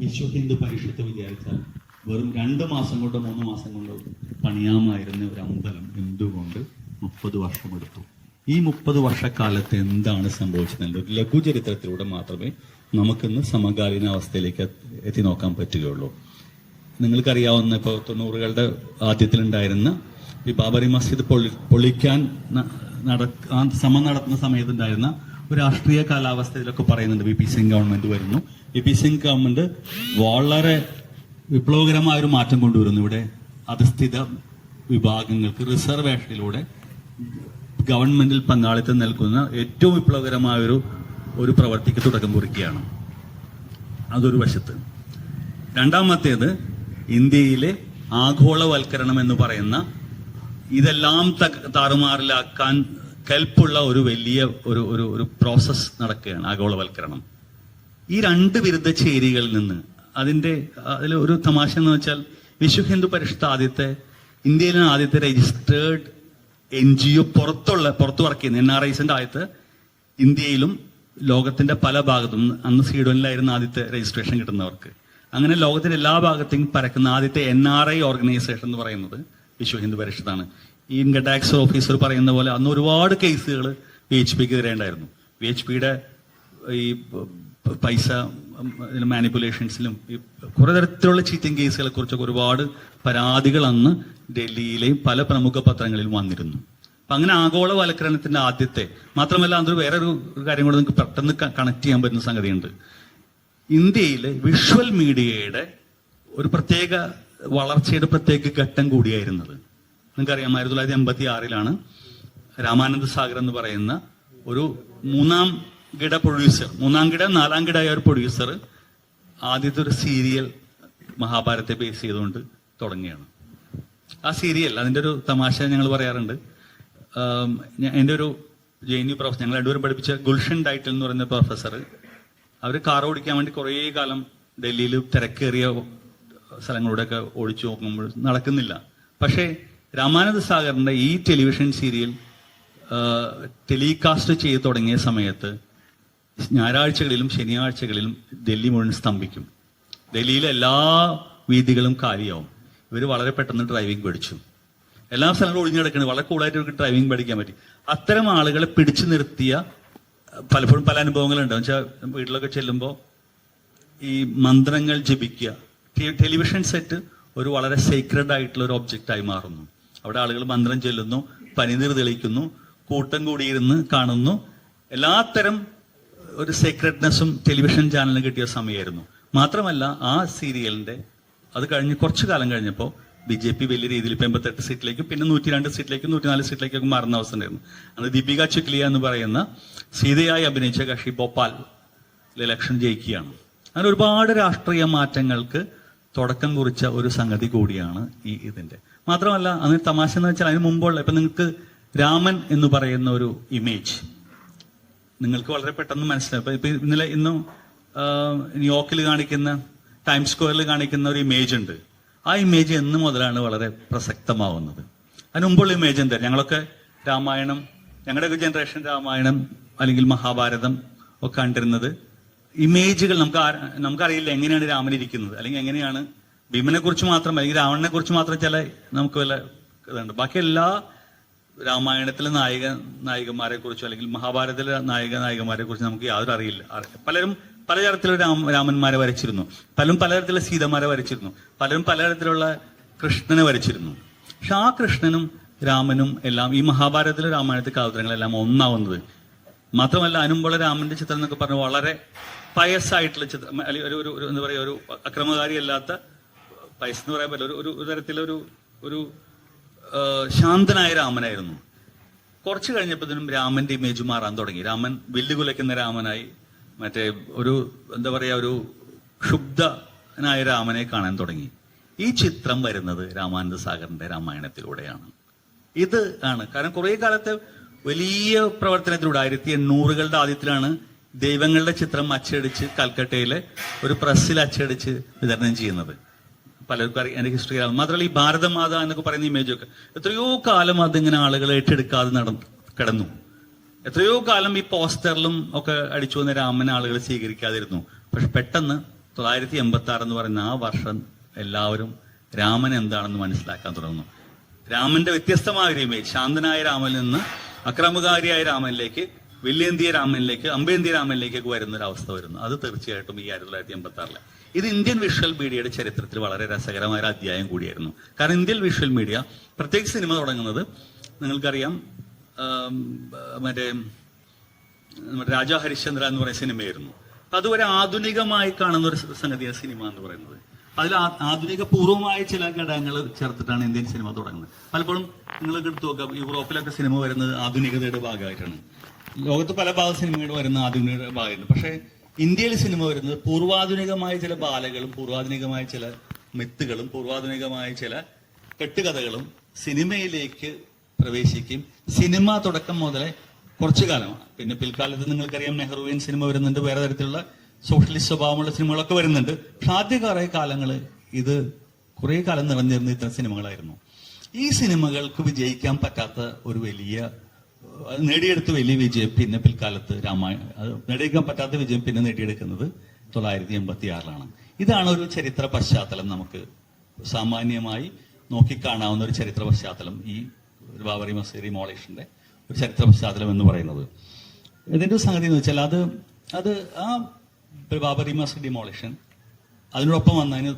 വിശ്വ ഹിന്ദു പരിഷത്ത് വിചാരിച്ചാൽ വെറും രണ്ട് മാസം കൊണ്ടോ മൂന്ന് മാസം കൊണ്ടോ പണിയാമായിരുന്ന ഒരു അമ്പലം എന്തുകൊണ്ട് മുപ്പത് വർഷമെടുത്തു ഈ മുപ്പത് വർഷക്കാലത്ത് എന്താണ് സംഭവിച്ചത് ഒരു ലഘുചരിത്രത്തിലൂടെ മാത്രമേ നമുക്കിന്ന് സമകാലീന അവസ്ഥയിലേക്ക് എത്തി നോക്കാൻ പറ്റുകയുള്ളൂ. നിങ്ങൾക്കറിയാവുന്ന ഇപ്പോൾ തൊണ്ണൂറുകളുടെ ആദ്യത്തിലുണ്ടായിരുന്ന ഈ ബാബറി മസ്ജിദ് പൊളി പൊളിക്കാൻ നടക്ക ശ്രമം നടത്തുന്ന സമയത്തുണ്ടായിരുന്ന ഒരു രാഷ്ട്രീയ കാലാവസ്ഥയിലൊക്കെ പറയുന്നുണ്ട് വി പി സിംഗ് ഗവൺമെന്റ് വരുന്നു. വി പി സിംഗ് ഗവൺമെന്റ് വളരെ വിപ്ലവകരമായ ഒരു മാറ്റം കൊണ്ടുവരുന്നു. ഇവിടെ അധസ്ഥിത വിഭാഗങ്ങൾക്ക് റിസർവേഷനിലൂടെ ഗവൺമെന്റിൽ പങ്കാളിത്തം നൽകുന്ന ഏറ്റവും വിപ്ലവകരമായ ഒരു ഒരു പ്രവർത്തിക്ക് തുടക്കം കുറിക്കുകയാണ്. അതൊരു വശത്ത്. രണ്ടാമത്തേത് ഇന്ത്യയിലെ ആഗോളവൽക്കരണം എന്ന് പറയുന്ന ഇതെല്ലാം താറുമാറിലാക്കാൻ കെൽപ്പുള്ള ഒരു വലിയ ഒരു ഒരു പ്രോസസ് നടക്കുകയാണ് ആഗോളവൽക്കരണം. ഈ രണ്ട് വിരുദ്ധ ചേരികളിൽ നിന്ന് അതിന്റെ അതിൽ ഒരു തമാശ എന്ന് വെച്ചാൽ വിശ്വ ഹിന്ദു പരിഷത്ത് ആദ്യത്തെ ഇന്ത്യയിലെ ആദ്യത്തെ രജിസ്റ്റേർഡ് എൻ ജി ഒ പുറത്തുള്ള പുറത്ത് വർക്ക് ചെയ്യുന്ന എൻ ആർ ഐസിന്റെ ആദ്യത്തെ ഇന്ത്യയിലും ലോകത്തിന്റെ പല ഭാഗത്തും അന്ന് സ്വീഡനിലായിരുന്നു ആദ്യത്തെ രജിസ്ട്രേഷൻ കിട്ടുന്നവർക്ക് അങ്ങനെ ലോകത്തിന്റെ എല്ലാ ഭാഗത്തേക്കും പരക്കുന്ന ആദ്യത്തെ എൻ ആർ ഐ ഓർഗനൈസേഷൻ എന്ന് പറയുന്നത് വിശ്വ ഹിന്ദു പരിഷത്താണ്. ഈ ഇൻകം ടാക്സ് ഓഫീസർ പറയുന്ന പോലെ അന്ന് ഒരുപാട് കേസുകൾ വി എച്ച് പിക്ക് എതിരെ ഉണ്ടായിരുന്നു വി എച്ച് പിയുടെ ഈ പൈസ മാനിപ്പുലേഷൻസിലും കുറേ തരത്തിലുള്ള ചീറ്റിംഗ് കേസുകളെ കുറിച്ചൊക്കെ ഒരുപാട് പരാതികൾ അന്ന് ഡൽഹിയിലെയും പല പ്രമുഖ പത്രങ്ങളിലും വന്നിരുന്നു. അപ്പൊ അങ്ങനെ ആഗോളവൽക്കരണത്തിന്റെ ആദ്യത്തെ മാത്രമല്ല അതൊരു വേറെ ഒരു കാര്യം കൂടെ നിങ്ങൾക്ക് പെട്ടെന്ന് കണക്ട് ചെയ്യാൻ പറ്റുന്ന സംഗതിയുണ്ട്. ഇന്ത്യയിലെ വിഷ്വൽ മീഡിയയുടെ ഒരു പ്രത്യേക വളർച്ചയുടെ പ്രത്യേക ഘട്ടം കൂടിയായിരുന്നത്. നിങ്ങൾക്കറിയാം ആയിരത്തി തൊള്ളായിരത്തി എൺപത്തി ആറിലാണ് രാമാനന്ദ സാഗർ എന്ന് പറയുന്ന ഒരു മൂന്നാം കിട പ്രൊഡ്യൂസർ മൂന്നാം കിട നാലാം കിട ആയ ഒരു പ്രൊഡ്യൂസർ ആദ്യത്തെ ഒരു സീരിയൽ മഹാഭാരത്തെ ബേസ് ചെയ്തുകൊണ്ട് തുടങ്ങിയാണ്. ആ സീരിയൽ അതിന്റെ ഒരു തമാശ ഞങ്ങൾ പറയാറുണ്ട്. എന്റെ ഒരു ജെ എൻ യു പ്രൊഫസർ ഞങ്ങൾ രണ്ടുപേരും പഠിപ്പിച്ച ഗുൽഷൻ ഡൈറ്റൽ എന്ന് പറയുന്ന പ്രൊഫസർ അവർ കാർ ഓടിക്കാൻ വേണ്ടി കുറേ കാലം ഡൽഹിയിൽ തിരക്കേറിയ സ്ഥലങ്ങളിലൂടെയൊക്കെ ഓടിച്ചു നോക്കുമ്പോൾ നടക്കുന്നില്ല. പക്ഷേ രാമാനന്ദ സാഗറിന്റെ ഈ ടെലിവിഷൻ സീരിയൽ ടെലികാസ്റ്റ് ചെയ്ത് തുടങ്ങിയ സമയത്ത് ഞായറാഴ്ചകളിലും ശനിയാഴ്ചകളിലും ഡൽഹി മുഴുവൻ സ്തംഭിക്കും. ഡൽഹിയിലെ എല്ലാ വീതികളും കാലിയാവും. ഇവർ വളരെ പെട്ടെന്ന് ഡ്രൈവിംഗ് പഠിച്ചു. എല്ലാ സ്ഥലങ്ങളും ഒഴിഞ്ഞു കിടക്കുന്നത് വളരെ കൂളായിട്ട് ഇവർക്ക് ഡ്രൈവിംഗ് പഠിക്കാൻ പറ്റി. അത്തരം ആളുകളെ പിടിച്ചു നിർത്തിയ പലപ്പോഴും പല അനുഭവങ്ങളുണ്ട്. വെച്ചാൽ വീട്ടിലൊക്കെ ചെല്ലുമ്പോൾ ഈ മന്ത്രങ്ങൾ ജപിക്കുക. ടെലിവിഷൻ സെറ്റ് ഒരു വളരെ സീക്രഡ് ആയിട്ടുള്ള ഒരു ഒബ്ജക്റ്റ് ആയി മാറുന്നു. അവിടെ ആളുകൾ മന്ത്രം ചെല്ലുന്നു പനിനീർ തെളിക്കുന്നു കൂട്ടം കൂടിയിരുന്ന് കാണുന്നു. എല്ലാത്തരം ഒരു സീക്രട്ട്നെസ്സും ടെലിവിഷൻ ചാനലിന് കിട്ടിയ സമയമായിരുന്നു. മാത്രമല്ല ആ സീരിയലിന്റെ അത് കഴിഞ്ഞ് കുറച്ചു കാലം കഴിഞ്ഞപ്പോൾ ബി ജെ പി വലിയ രീതിയിൽ ഇപ്പം എൺപത്തെട്ട് സീറ്റിലേക്കും പിന്നെ നൂറ്റി രണ്ട് സീറ്റിലേക്കും നൂറ്റിനാല് സീറ്റിലേക്കും മാറുന്ന അവസ്ഥ ഉണ്ടായിരുന്നു അന്ന് ദീപിക ചുക്ലിയ എന്ന് പറയുന്ന സീതയായി അഭിനയിച്ച കക്ഷി ഭോപ്പാൽ ഇലക്ഷൻ ജയിക്കുകയാണ്. അങ്ങനെ ഒരുപാട് രാഷ്ട്രീയ മാറ്റങ്ങൾക്ക് തുടക്കം കുറിച്ച ഒരു സംഗതി കൂടിയാണ് ഈ ഇതിന്റെ. മാത്രമല്ല അന്ന് തമാശ എന്ന് വെച്ചാൽ അതിന് മുമ്പുള്ള ഇപ്പൊ നിങ്ങൾക്ക് രാമൻ എന്ന് പറയുന്ന ഒരു ഇമേജ് നിങ്ങൾക്ക് വളരെ പെട്ടെന്ന് മനസ്സിലാവും ഇപ്പൊ ഇന്നലെ ഇന്നും ന്യൂയോർക്കിൽ കാണിക്കുന്ന ടൈം സ്ക്വയറിൽ കാണിക്കുന്ന ഒരു ഇമേജ് ഉണ്ട്. ആ ഇമേജ് എന്ന് മുതലാണ് വളരെ പ്രസക്തമാവുന്നത്. അതിന് മുമ്പുള്ള ഇമേജ് എന്താ? ഞങ്ങളൊക്കെ രാമായണം ഞങ്ങളുടെയൊക്കെ ജനറേഷൻ രാമായണം അല്ലെങ്കിൽ മഹാഭാരതം ഒക്കെ കണ്ടിരുന്നത് ഇമേജുകൾ നമുക്ക് നമുക്കറിയില്ല എങ്ങനെയാണ് രാമൻ ഇരിക്കുന്നത്. അല്ലെങ്കിൽ എങ്ങനെയാണ് ഭീമനെ കുറിച്ച് മാത്രം അല്ലെങ്കിൽ രാവണനെ കുറിച്ച് മാത്രം ചില നമുക്ക് വല്ല ഇതുണ്ട്. ബാക്കി എല്ലാ രാമായണത്തിലെ നായിക നായികമാരെ കുറിച്ചോ അല്ലെങ്കിൽ മഹാഭാരതത്തിലെ നായിക നായികമാരെ കുറിച്ച് നമുക്ക് യാതൊരു അറിയില്ല. പലരും പലതരത്തിലുള്ള രാമ രാമന്മാരെ വരച്ചിരുന്നു. പലരും പലതരത്തിലുള്ള സീതമാരെ വരച്ചിരുന്നു. പലരും പലതരത്തിലുള്ള കൃഷ്ണനെ വരച്ചിരുന്നു. പക്ഷെ ആ കൃഷ്ണനും രാമനും എല്ലാം ഈ മഹാഭാരതത്തിലെ രാമായണത്തിലെ കഥാപാത്രങ്ങളെല്ലാം ഒന്നാവുന്നത്. മാത്രമല്ല അനുമ്പുള്ള രാമന്റെ ചിത്രം എന്നൊക്കെ പറഞ്ഞ വളരെ പയസ്സായിട്ടുള്ള ചിത്രം അല്ലെങ്കിൽ ഒരു ഒരു- എന്താ പറയുക ഒരു അക്രമകാരിയല്ലാത്ത പയസ് എന്ന് പറയാൻ പറ്റില്ല. ഒരു ഒരു- തരത്തിലൊരു ഒരു ശാന്തനായ രാമനായിരുന്നു. കുറച്ച് കഴിഞ്ഞപ്പോഴത്തേനും രാമന്റെ ഇമേജ് മാറാൻ തുടങ്ങി. രാമൻ വെല്ലുകുലയ്ക്കുന്ന രാമനായി മറ്റേ ഒരു എന്താ പറയാ ഒരു ക്ഷുബ്ധനായ രാമനെ കാണാൻ തുടങ്ങി. ഈ ചിത്രം വരുന്നത് രാമാനന്ദ സാഗറിന്റെ രാമായണത്തിലൂടെയാണ്. ഇത് ആണ്. കാരണം കുറെ കാലത്തെ വലിയ പ്രവർത്തനത്തിലൂടെ ആയിരത്തി എണ്ണൂറുകളുടെ ആദ്യത്തിലാണ് ദൈവങ്ങളുടെ ചിത്രം അച്ചടിച്ച് കൽക്കട്ടയിലെ ഒരു പ്രസ്സിൽ അച്ചടിച്ച് വിതരണം ചെയ്യുന്നത്. പലർക്കും അറിയാം. എന്റെ ഹിസ്റ്ററി അറിയാം. മാത്രമല്ല ഈ ഭാരതമാത എന്നൊക്കെ പറയുന്ന ഇമേജ് ഒക്കെ എത്രയോ കാലം അതിങ്ങനെ ആളുകൾ ഏറ്റെടുക്കാതെ നടന്നു കിടന്നു. എത്രയോ കാലം ഈ പോസ്റ്ററിലും ഒക്കെ അടിച്ചു വന്ന രാമനെ ആളുകൾ സ്വീകരിക്കാതിരുന്നു. പക്ഷെ പെട്ടെന്ന് തൊള്ളായിരത്തി എൺപത്തി ആറ് എന്ന് പറയുന്ന ആ വർഷം എല്ലാവരും രാമൻ എന്താണെന്ന് മനസ്സിലാക്കാൻ തുടങ്ങുന്നു. രാമന്റെ വ്യത്യസ്തമായ ഒരു ഇമേജ് ശാന്തനായ രാമനിൽ നിന്ന് അക്രമകാരിയായ രാമനിലേക്ക് വില്ലേന്തിയ രാമനിലേക്ക് അമ്പേന്തിയ രാമനിലേക്കൊക്കെ വരുന്ന ഒരു അവസ്ഥ വരുന്നു. അത് തീർച്ചയായിട്ടും ഈ ആയിരത്തി തൊള്ളായിരത്തി എൺപത്തി ആറിലെ ഇത് ഇന്ത്യൻ വിഷ്വൽ മീഡിയയുടെ ചരിത്രത്തിൽ വളരെ രസകരമായ ഒരു അധ്യായം കൂടിയായിരുന്നു. കാരണം ഇന്ത്യൻ വിഷ്വൽ മീഡിയ പ്രത്യേകിച്ച് സിനിമ തുടങ്ങുന്നത് നിങ്ങൾക്കറിയാം മറ്റേ രാജാ ഹരിശ്ചന്ദ്ര എന്ന് പറയുന്ന സിനിമയായിരുന്നു. അപ്പൊ അത് ഒരു ആധുനികമായി കാണുന്ന ഒരു സംഗതിയാണ് സിനിമ എന്ന് പറയുന്നത്. അതിൽ ആധുനിക പൂർവമായ ചില ഘടകങ്ങൾ ചേർത്തിട്ടാണ് ഇന്ത്യൻ സിനിമ തുടങ്ങുന്നത്. പലപ്പോഴും നിങ്ങൾ എടുത്തു നോക്കാം യൂറോപ്പിലൊക്കെ സിനിമ വരുന്നത് ആധുനികതയുടെ ഭാഗമായിട്ടാണ്. ലോകത്ത് പല ഭാഗ സിനിമകൾ വരുന്ന ആധുനികതയുടെ ഭാഗമായിരുന്നു. പക്ഷേ ഇന്ത്യയിൽ സിനിമ വരുന്നത് പൂർവാധുനികമായ ചില ബാലകളും പൂർവാധുനികമായ ചില മിത്തുകളും പൂർവാധുനികമായ ചില കെട്ടുകഥകളും സിനിമയിലേക്ക് പ്രവേശിക്കും. സിനിമ തുടക്കം മുതലേ കുറച്ചു കാലമാണ്. പിന്നെ പിൽക്കാലത്ത് നിങ്ങൾക്കറിയാം നെഹ്റുവിയൻ സിനിമ വരുന്നുണ്ട് വേറെ തരത്തിലുള്ള സോഷ്യലിസ്റ്റ് സ്വഭാവമുള്ള സിനിമകളൊക്കെ വരുന്നുണ്ട്. പക്ഷെ ആദ്യ കുറെ കാലങ്ങൾ ഇത് കുറേ കാലം നിറഞ്ഞിരുന്ന ഇത്തരം സിനിമകളായിരുന്നു. ഈ സിനിമകൾക്ക് വിജയിക്കാൻ പറ്റാത്ത ഒരു വലിയ നേടിയെടുത്ത വലിയ വിജയം പിന്നെ പിൽക്കാലത്ത് രാമായണ നേടിയെടുക്കാൻ പറ്റാത്ത വിജയം പിന്നെ നേടിയെടുക്കുന്നത് തൊള്ളായിരത്തി എൺപത്തി ആറിലാണ് ഇതാണ് ഒരു ചരിത്ര പശ്ചാത്തലം നമുക്ക് സാമാന്യമായി നോക്കിക്കാണാവുന്ന ഒരു ചരിത്ര പശ്ചാത്തലം ഈ ബാബറി മസേരി മോളേഷിന്റെ ഒരു ചരിത്ര പശ്ചാത്തലം എന്ന് പറയുന്നത്. ഇതിന്റെ സംഗതി എന്ന് വെച്ചാൽ അത് അത് ആ ബാബറി മസീദ് ഡിമോളേഷൻ അതിനോടൊപ്പം വന്നതിന്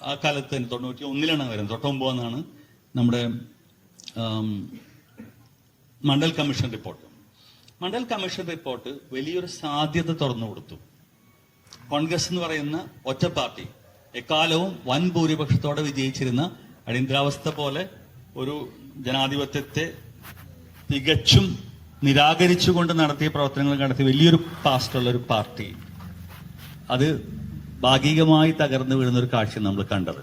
ആ കാലത്ത് തന്നെ തൊണ്ണൂറ്റി ഒന്നിലാണ് വരുന്നത് തൊട്ടൊമ്പതെന്നാണ് നമ്മുടെ Mandal commission report. Mandal commission report വലിയൊരു സാധ്യത തുറന്നു കൊടുത്തു. കോൺഗ്രസ് എന്ന് പറയുന്ന ഒറ്റ പാർട്ടി എക്കാലവും വൻ ഭൂരിപക്ഷത്തോടെ വിജയിച്ചിരുന്ന അടിയന്തരാവസ്ഥ പോലെ ഒരു ജനാധിപത്യത്തെ തികച്ചും നിരാകരിച്ചുകൊണ്ട് നടത്തിയ പ്രവർത്തനങ്ങൾ നടത്തിയ വലിയൊരു പാസ്റ്റുള്ള ഒരു പാർട്ടി. അത് ഭാഗികമായി തകർന്നു വീഴുന്ന ഒരു കാഴ്ച നമ്മൾ കണ്ടത്.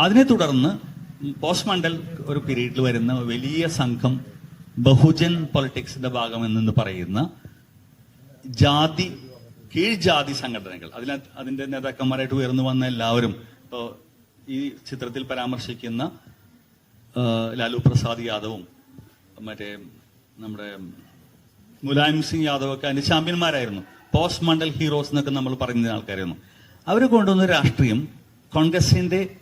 അതിനെ തുടർന്ന് പോസ്റ്റ് മണ്ഡൽ ഒരു പീരീഡിൽ വരുന്ന വലിയ സംഘം ബഹുജൻ പൊളിറ്റിക്സിന്റെ ഭാഗമെന്ന് പറയുന്ന ജാതി കീഴ്ജാതി സംഘടനകൾ. അതിൽ അതിന്റെ നേതാക്കന്മാരായിട്ട് ഉയർന്നു വന്ന എല്ലാവരും ഇപ്പോ ഈ ചിത്രത്തിൽ പരാമർശിക്കുന്ന ലാലു പ്രസാദ് യാദവും മറ്റേ നമ്മുടെ മുലായം സിംഗ് യാദവ് ഒക്കെ അതിന്റെ ചാമ്പ്യന്മാരായിരുന്നു. പോസ്റ്റ് മണ്ഡൽ ഹീറോസ് എന്നൊക്കെ നമ്മൾ പറയുന്ന ആൾക്കാരായിരുന്നു. അവർ കൊണ്ടുവന്ന രാഷ്ട്രീയം കോൺഗ്രസിന്റെ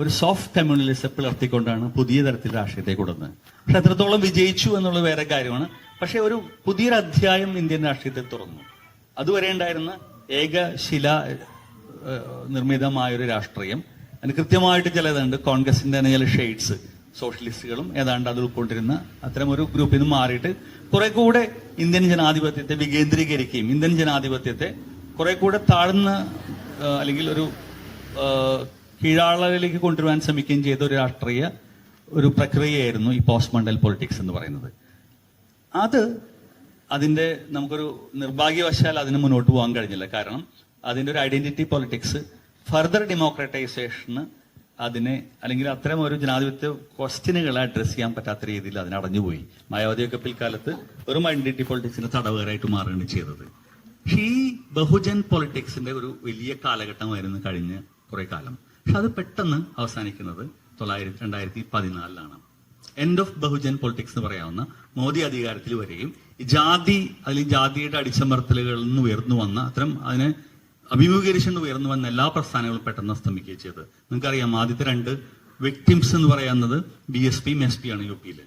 ഒരു സോഫ്റ്റ് കമ്മ്യൂണലിസം പിളർത്തിക്കൊണ്ടാണ് പുതിയ തരത്തിൽ രാഷ്ട്രീയത്തെ കൊണ്ടുവന്നത്. പക്ഷെ എത്രത്തോളം വിജയിച്ചു എന്നുള്ളത് വേറെ കാര്യമാണ്. പക്ഷെ ഒരു പുതിയൊരു അധ്യായം ഇന്ത്യൻ രാഷ്ട്രീയത്തിൽ തുറന്നു. അതുവരെ ഉണ്ടായിരുന്ന ഏകശില ശില നിർമ്മിതമായ ഒരു രാഷ്ട്രീയം. അതിന് കൃത്യമായിട്ട് ചിലതുണ്ട്. കോൺഗ്രസിന്റെ തന്നെ ചില ഷെയ്ഡ്സ് സോഷ്യലിസ്റ്റുകളും ഏതാണ്ട് അത് ഉൾക്കൊണ്ടിരുന്ന അത്തരം ഒരു ഗ്രൂപ്പിൽ നിന്ന് മാറിയിട്ട് കുറെ കൂടെ ഇന്ത്യൻ ജനാധിപത്യത്തെ വികേന്ദ്രീകരിക്കുകയും ഇന്ത്യൻ ജനാധിപത്യത്തെ കുറെ കൂടെ താഴ്ന്ന അല്ലെങ്കിൽ ഒരു കീഴാളരിലേക്ക് കൊണ്ടുവരാൻ ശ്രമിക്കുകയും ചെയ്ത ഒരു രാഷ്ട്രീയ ഒരു പ്രക്രിയയായിരുന്നു ഈ പോസ്റ്റ് മണ്ടൽ പൊളിറ്റിക്സ് എന്ന് പറയുന്നത്. അത് അതിന്റെ നമുക്കൊരു നിർഭാഗ്യവശാൽ അതിന് മുന്നോട്ട് പോകാൻ കഴിഞ്ഞില്ല. കാരണം അതിന്റെ ഒരു ഐഡന്റിറ്റി പൊളിറ്റിക്സ് ഫർദർ ഡെമോക്രറ്റൈസേഷന് അതിനെ അല്ലെങ്കിൽ അത്തരം ഒരു ജനാധിപത്യ ക്വസ്റ്റ്യനുകളെ അഡ്രസ് ചെയ്യാൻ പറ്റാത്ത രീതിയിൽ അതിന് അടഞ്ഞുപോയി. മായാവതിയൊക്കെ പിൽക്കാലത്ത് ഒരു ഐഡന്റിറ്റി പൊളിറ്റിക്സിന്റെ തടവുകാരായിട്ട് മാറുകയാണ് ചെയ്തത്. ഈ ബഹുജൻ പൊളിറ്റിക്സിന്റെ ഒരു വലിയ കാലഘട്ടമായിരുന്നു കഴിഞ്ഞ കുറെ കാലം. പക്ഷെ അത് പെട്ടെന്ന് അവസാനിക്കുന്നത് തൊള്ളായിരത്തി രണ്ടായിരത്തി പതിനാലിലാണ്. എൻഡ് ഓഫ് ബഹുജൻ പൊളിറ്റിക്സ് എന്ന് പറയാവുന്ന മോദി അധികാരത്തിൽ വരികയും ജാതി അല്ലെങ്കിൽ ജാതിയുടെ അടിച്ചമർത്തലുകളിൽ നിന്ന് ഉയർന്നു വന്ന അത്തരം അതിനെ അഭിമുഖീകരിച്ചുകൊണ്ട് ഉയർന്നു വന്ന എല്ലാ പ്രസ്ഥാനങ്ങളും പെട്ടെന്ന് അസ്തംഭിക്കുകയും ചെയ്തത്. നിങ്ങൾക്കറിയാം ആദ്യത്തെ രണ്ട് വിക്ടിംസ് എന്ന് പറയുന്നത് ബി എസ് പിയും എസ് പി ആണ് യു പിയിൽ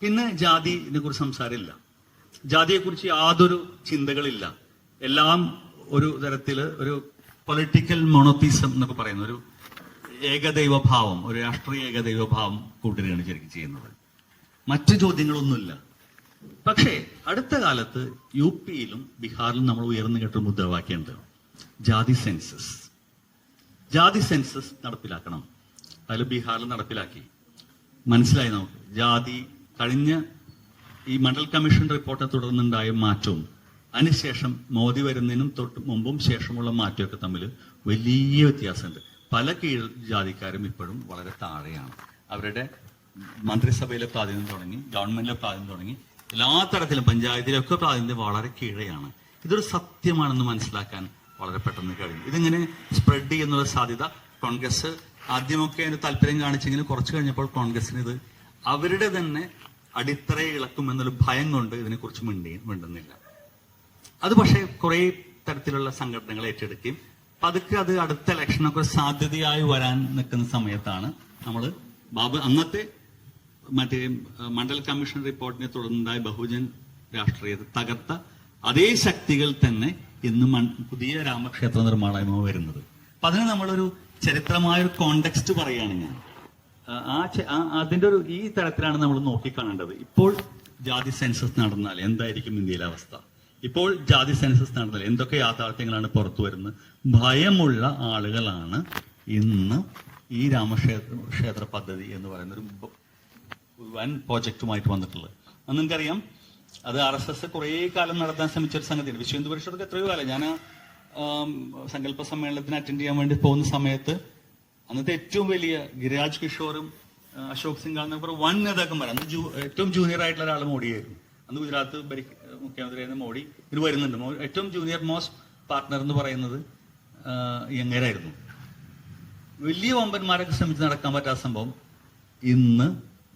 പിന്നെ ജാതിനെ കുറിച്ച് സംസാരമില്ല. ജാതിയെക്കുറിച്ച് യാതൊരു ചിന്തകളില്ല. എല്ലാം ഒരു തരത്തിൽ ഒരു പൊളിറ്റിക്കൽ മൊണോത്തീസം എന്നൊക്കെ പറയുന്ന ഒരു ഏകദൈവഭാവം ഒരു രാഷ്ട്രീയ ഏകദൈവഭാവം ഭാവം കൂട്ടുകയാണ് ശരിക്കും ചെയ്യുന്നത്. മറ്റു ചോദ്യങ്ങളൊന്നുമില്ല. പക്ഷേ അടുത്ത കാലത്ത് യു പിയിലും ബീഹാറിലും നമ്മൾ ഉയർന്നു കേട്ട മുദ്രാവാക്യമുണ്ട്. ജാതി സെൻസസ്. ജാതി സെൻസസ് നടപ്പിലാക്കണം. അതിൽ ബീഹാറിൽ നടപ്പിലാക്കി. മനസ്സിലായി നമുക്ക്. ജാതി കഴിഞ്ഞ ഈ മണ്ഡൽ കമ്മീഷൻ റിപ്പോർട്ടെ തുടർന്നുണ്ടായ മാറ്റവും അതിനുശേഷം മോദി വരുന്നതിനും തൊട്ട് മുമ്പും ശേഷമുള്ള മാറ്റമൊക്കെ തമ്മിൽ വലിയ വ്യത്യാസമുണ്ട്. പല കീഴ് ജാതിക്കാരും ഇപ്പോഴും വളരെ താഴെയാണ്. അവരുടെ മന്ത്രിസഭയിലെ പ്രാതിനിധ്യം തുടങ്ങി ഗവൺമെന്റിലെ പ്രാതിനിധ്യം തുടങ്ങി എല്ലാ തരത്തിലും പഞ്ചായത്തിലൊക്കെ പ്രാതിനിധ്യം വളരെ കീഴെയാണ്. ഇതൊരു സത്യമാണെന്ന് മനസ്സിലാക്കാൻ വളരെ പെട്ടെന്ന് കഴിയും. ഇതിങ്ങനെ സ്പ്രെഡ് ചെയ്യുന്നുള്ള സാധ്യത കോൺഗ്രസ് ആദ്യമൊക്കെ അതിന് താല്പര്യം കാണിച്ചെങ്കിലും കുറച്ച് കഴിഞ്ഞപ്പോൾ കോൺഗ്രസിന് ഇത് അവരുടെ തന്നെ അടിത്തറയെ ഇളക്കും എന്നൊരു ഭയം കൊണ്ട് ഇതിനെക്കുറിച്ച് മിണ്ടി മിണ്ടുന്നില്ല. അത് പക്ഷേ കുറെ തരത്തിലുള്ള സംഘടനകൾ ഏറ്റെടുക്കുകയും പതുക്കെ അത് അടുത്ത ഇലക്ഷനൊക്കെ സാധ്യതയായി വരാൻ നിൽക്കുന്ന സമയത്താണ് നമ്മൾ ബാബു അന്നത്തെ മറ്റേ മണ്ഡൽ കമ്മീഷൻ റിപ്പോർട്ടിനെ തുടർന്നുണ്ടായ ബഹുജൻ രാഷ്ട്രീയത്തെ തകർത്ത അതേ ശക്തികൾ തന്നെ ഇന്ന് പുതിയ രാമക്ഷേത്ര നിർമ്മാണമോ വരുന്നത്. അപ്പൊ അതിന് നമ്മളൊരു ചരിത്രമായ ഒരു കോണ്ടെക്സ്റ്റ് പറയുകയാണ് ഞാൻ. ആ- അതിന്റെ ഒരു ഈ തരത്തിലാണ് നമ്മൾ നോക്കിക്കാണേണ്ടത്. ഇപ്പോൾ ജാതി സെൻസസ് നടന്നാൽ എന്തായിരിക്കും ഇന്ത്യയിലെ അവസ്ഥ? ഇപ്പോൾ ജാതി സെൻസസ് നടന്നില്ല. എന്തൊക്കെ യാഥാർത്ഥ്യങ്ങളാണ് പുറത്തു വരുന്നത്? ഭയമുള്ള ആളുകളാണ് ഇന്ന് ഈ രാമക്ഷേത്ര ക്ഷേത്ര പദ്ധതി എന്ന് പറയുന്ന ഒരു വൻ പ്രോജക്റ്റുമായിട്ട് വന്നിട്ടുള്ളത്. അന്ന് നിങ്ങൾക്കറിയാം. അത് ആർ എസ് എസ് കുറേ കാലം നടത്താൻ ശ്രമിച്ച ഒരു സംഗതിയാണ്. വിശ്വ ഹിന്ദു പരിഷത്തൊക്കെ എത്രയോ കാലം. ഞാൻ സങ്കല്പ സമ്മേളനത്തിന് അറ്റൻഡ് ചെയ്യാൻ വേണ്ടി പോകുന്ന സമയത്ത് അന്നത്തെ ഏറ്റവും വലിയ ഗിരിരാജ് കിഷോറും അശോക് സിംഗ് എന്നൊക്കെ വൺ നേതാക്കന്മാർ അന്ന് ഏറ്റവും ജൂനിയർ ആയിട്ടുള്ള ഒരാൾ മോഡിയായിരുന്നു. അന്ന് ഗുജറാത്ത് ഭരി മുഖ്യമന്ത്രിയായിരുന്ന മോഡി ഇത് വരുന്നുണ്ട്. ഏറ്റവും ജൂനിയർ മോസ്റ്റ് പാർട്ട്ണർ എന്ന് പറയുന്നത് എങ്ങനെയായിരുന്നു വലിയ വമ്പന്മാരൊക്കെ ശ്രമിച്ച് നടക്കാൻ പറ്റാത്ത സംഭവം ഇന്ന്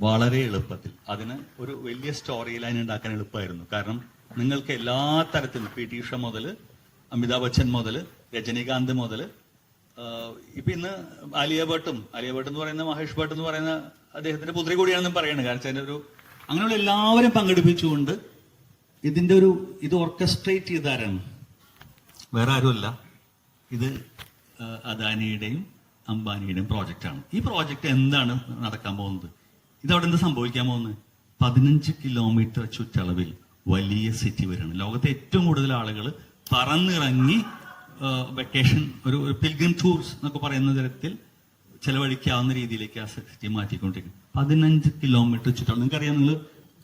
വളരെ എളുപ്പത്തിൽ. അതിന് ഒരു വലിയ സ്റ്റോറി ലൈൻ ഉണ്ടാക്കാൻ എളുപ്പമായിരുന്നു. കാരണം നിങ്ങൾക്ക് എല്ലാ തരത്തിലും പി ടി ഉഷ മുതൽ അമിതാഭ് ബച്ചൻ മുതൽ രജനീകാന്ത് മുതൽ ഇപ്പൊ ഇന്ന് ആലിയ ഭട്ടും ആലിയ ഭട്ട് എന്ന് പറയുന്ന മഹേഷ് ഭട്ട് എന്ന് പറയുന്ന അദ്ദേഹത്തിന്റെ പുത്രി കൂടിയാണെന്നും പറയുന്നത് കാരണം ഒരു അങ്ങനെയുള്ള എല്ലാവരും പങ്കെടുപ്പിച്ചുകൊണ്ട് ഇതിന്റെ ഒരു ഇത് ഓർക്കസ്ട്രേറ്റ് ചെയ്താരാണ് വേറെ ആരുമല്ല. ഇത് അദാനിയുടെയും അംബാനിയുടെയും പ്രോജക്റ്റ് ആണ് ഈ പ്രോജക്റ്റ് എന്താണ് നടക്കാൻ പോകുന്നത്? ഇതവിടെ എന്താ എന്ത് സംഭവിക്കാൻ പോകുന്നത്? പതിനഞ്ച് കിലോമീറ്റർ ചുറ്റളവിൽ വലിയ സിറ്റി വരാണ് ലോകത്തെ ഏറ്റവും കൂടുതൽ ആളുകൾ പറന്നിറങ്ങി വെക്കേഷൻ ഒരു പിൽഗ്രിം ടൂർസ് എന്നൊക്കെ പറയുന്ന തരത്തിൽ ചെലവഴിക്കാവുന്ന രീതിയിലേക്ക് ആ സിറ്റി മാറ്റിക്കൊണ്ടിരിക്കും പതിനഞ്ച് കിലോമീറ്റർ ചുറ്റളവ്. നിങ്ങൾക്കറിയാം നിങ്ങൾ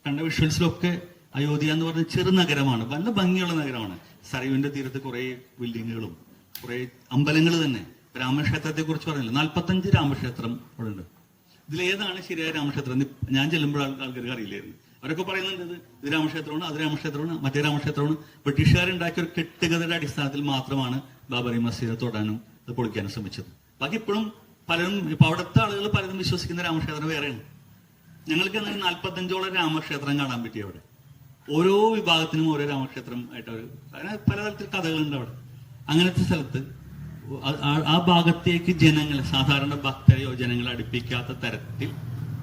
കണ്ട വിഷ്വൽസിലൊക്കെ അയോധ്യ എന്ന് പറഞ്ഞ ചെറു നഗരമാണ്. നല്ല ഭംഗിയുള്ള നഗരമാണ്. സരയുവിന്റെ തീരത്ത് കുറെ ബിൽഡിങ്ങുകളും കുറെ അമ്പലങ്ങൾ തന്നെ. രാമക്ഷേത്രത്തെ കുറിച്ച് പറഞ്ഞില്ല നാൽപ്പത്തഞ്ച് രാമക്ഷേത്രം അവിടെ ഉണ്ട് ഇതിലേതാണ് ശരിയായ രാമക്ഷേത്രം ഞാൻ ചെല്ലുമ്പോൾ ആൾക്കാർക്ക് അറിയില്ലായിരുന്നു. അവരൊക്കെ പറയുന്നുണ്ട് ഇത് രാമക്ഷേത്രമാണ് അത് രാമക്ഷേത്രമാണ് മറ്റേ രാമക്ഷേത്രമാണ്. ബ്രിട്ടീഷുകാരുണ്ടാക്കിയ ഒരു കെട്ടുകഥയുടെ അടിസ്ഥാനത്തിൽ മാത്രമാണ് ബാബറി മസ്ജിദ് തൊടാനും അത് പൊളിക്കാനും ശ്രമിച്ചത്. ബാക്കി ഇപ്പോഴും പലരും ഇപ്പൊ അവിടുത്തെ ആളുകൾ പലരും വിശ്വസിക്കുന്ന രാമക്ഷേത്രം വേറെയാണ്. ഞങ്ങൾക്ക് എന്നാൽ നാൽപ്പത്തഞ്ചോളം രാമക്ഷേത്രം കാണാൻ പറ്റി അവിടെ. ഓരോ വിഭാഗത്തിനും ഓരോ രാമക്ഷേത്രം ആയിട്ട് അങ്ങനെ പലതരത്തിൽ കഥകളുണ്ട് അവിടെ. അങ്ങനത്തെ സ്ഥലത്ത് ആ ഭാഗത്തേക്ക് ജനങ്ങളെ സാധാരണ ഭക്തരെയോ ജനങ്ങളെ അടുപ്പിക്കാത്ത തരത്തിൽ